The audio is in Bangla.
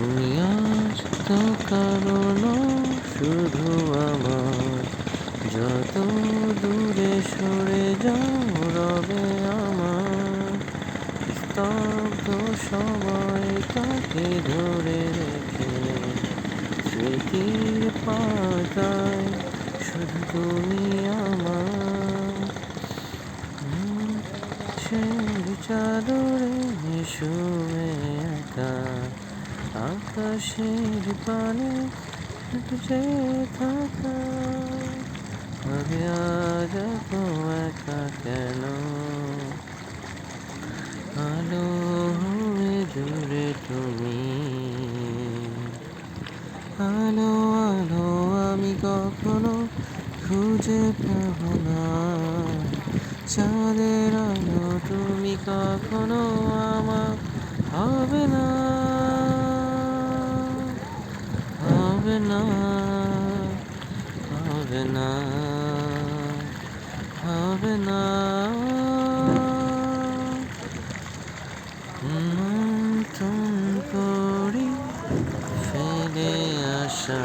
তুমি আজ তো কারণ শুধু আমার। যত দূরে সরে যাও, রবে আমার। স্তব্ধ সময়টাকে ধরে রেখে স্মৃতির পাতায় শুধু তুমি আমার। সেই চাদরে শুয়ে একা আকাশের পানে যে থাকা ভাবে আজ একা কেন? আলো হয়ে দূরে তুমি। আলো আলো, আমি কখনো খুঁজে পাব না। চাঁদের আলো তুমি কখনো আমার হবে না। হবে না হবে না হবে না। নতুন করি ফেলে আসা।